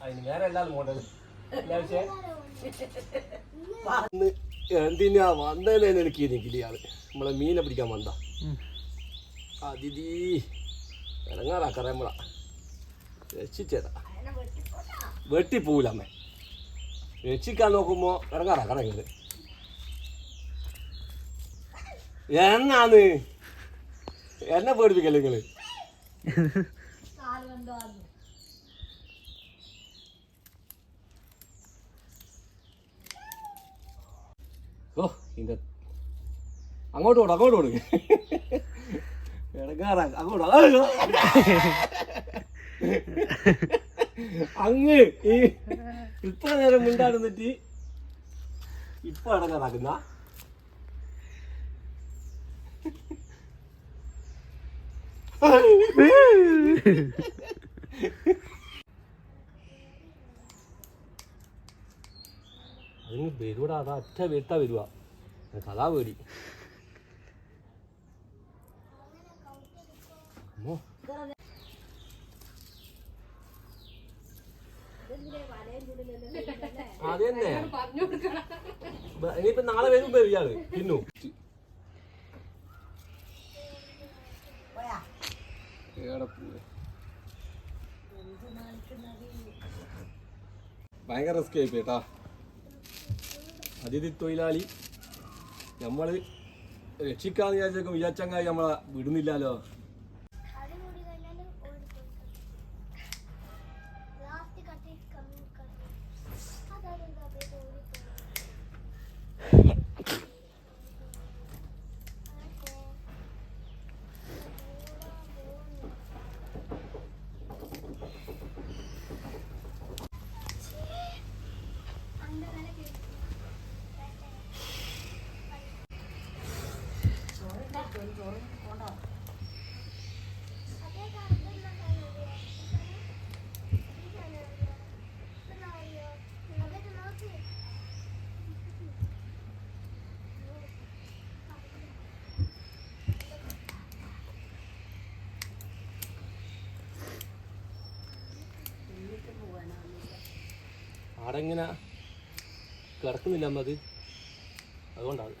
അതിന് വേറെ എല്ലാവരും മോഡൽ പക്ഷേ എന്തിനാ വന്നേനെ എനിക്ക് നമ്മളെ മീനെ പിടിക്കാൻ വന്ന. അതിഥി ഇറങ്ങാറാ നമ്മള രക്ഷിച്ചേരാ വെട്ടിപ്പോവില്ല അമ്മേ രക്ഷിക്കാൻ നോക്കുമ്പോ ഇറങ്ങാറാ കടങ്ങത് എന്നാന്ന്? എന്നെ പേടിപ്പിക്കല്ലേ നിങ്ങൾ? ഓ അങ്ങോട്ട് ഓടും അങ്ങോട്ട് ഓടും. അങ്ങോട്ട് അങ്ങ് ഈ ഇത്ര നേരം മിണ്ടാടുന്നിട്ട് ഇപ്പൊ ഇടങ്ങാറാക്കുന്ന. അതിന് വരുവടാ അതാ അറ്റ വീട്ടാ വരുവാ. കഥാ പേടി. അതെന്നെ. ഇനിയിപ്പോ നാളെ വരുമ്പോ ഇയാൾ തിന്നു? ഭയങ്കര റിസ്ക് ആയി കേട്ടാ അതിഥി തൊഴിലാളി. നമ്മൾ രക്ഷിക്കാന്ന് വിചാരിച്ചൊക്കെ വിചാരിച്ചങ്ങായി നമ്മളെ വിടുന്നില്ലല്ലോ. ആടെ ഇങ്ങനെ കിടക്കുന്നില്ല അമ്മ അത് അതുകൊണ്ടാണ്.